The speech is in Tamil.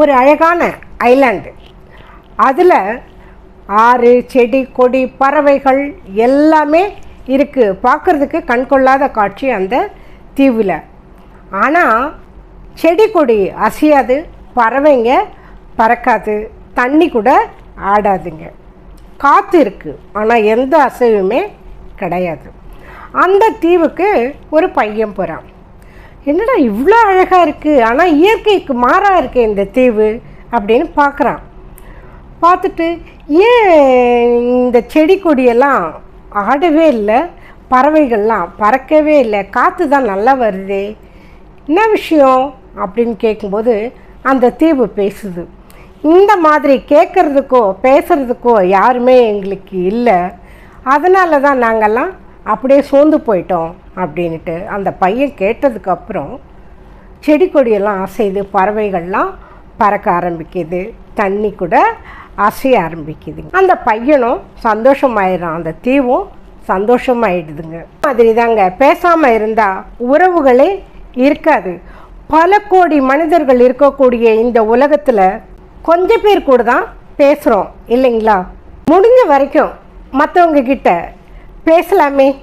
ஒரு அழகான ஐலாண்டு. அதில் ஆறு செடி கொடி பறவைகள் எல்லாமே இருக்குது பார்க்குறதுக்கு கண்கொள்ளாத காட்சி அந்த தீவில். ஆனால் செடி கொடி அசையாது பறவைங்க பறக்காது தண்ணி கூட ஆடாதுங்க. காற்று இருக்குது ஆனால் எந்த அசைவுமே கிடையாது. அந்த தீவுக்கு ஒரு பையன் போகிறான் என்னடா இவ்வளோ அழகாக இருக்குது ஆனால் இயற்கைக்கு மாறாக இருக்கு இந்த தீவு அப்படின்னு பார்க்குறான். பார்த்துட்டு ஏன் இந்த செடி கொடியெல்லாம் ஆடவே இல்லை? பறவைகள்லாம் பறக்கவே இல்லை? காற்று தான் நல்லா வருதே? என்ன விஷயம்? அப்படின்னு கேட்கும்போது அந்த தீவு பேசுது. இந்த மாதிரி கேட்குறதுக்கோ பேசுகிறதுக்கோ யாருமே எங்களுக்கு இல்லை. அதனால தான் நாங்கள்லாம் அப்படியே சோர்ந்து போயிட்டோம் அப்படின்ட்டு அந்த பையன் கேட்டதுக்கப்புறம் செடி கொடியெல்லாம் அசைது பறவைகள்லாம் பறக்க ஆரம்பிக்குது. தண்ணி கூட அசைய ஆரம்பிக்குது. அந்த பையனும் சந்தோஷமாயிடுறான். அந்த தீவும் சந்தோஷமாயிடுதுங்க. மாதிரி தாங்க பேசாமல் இருந்தால் உறவுகளே இருக்காது. பல கோடி மனிதர்கள் இருக்கக்கூடிய இந்த உலகத்தில் கொஞ்சம் பேர் கூட தான் பேசுகிறோம் இல்லைங்களா? முடிஞ்ச வரைக்கும் மற்றவங்க கிட்ட பேசலாமே.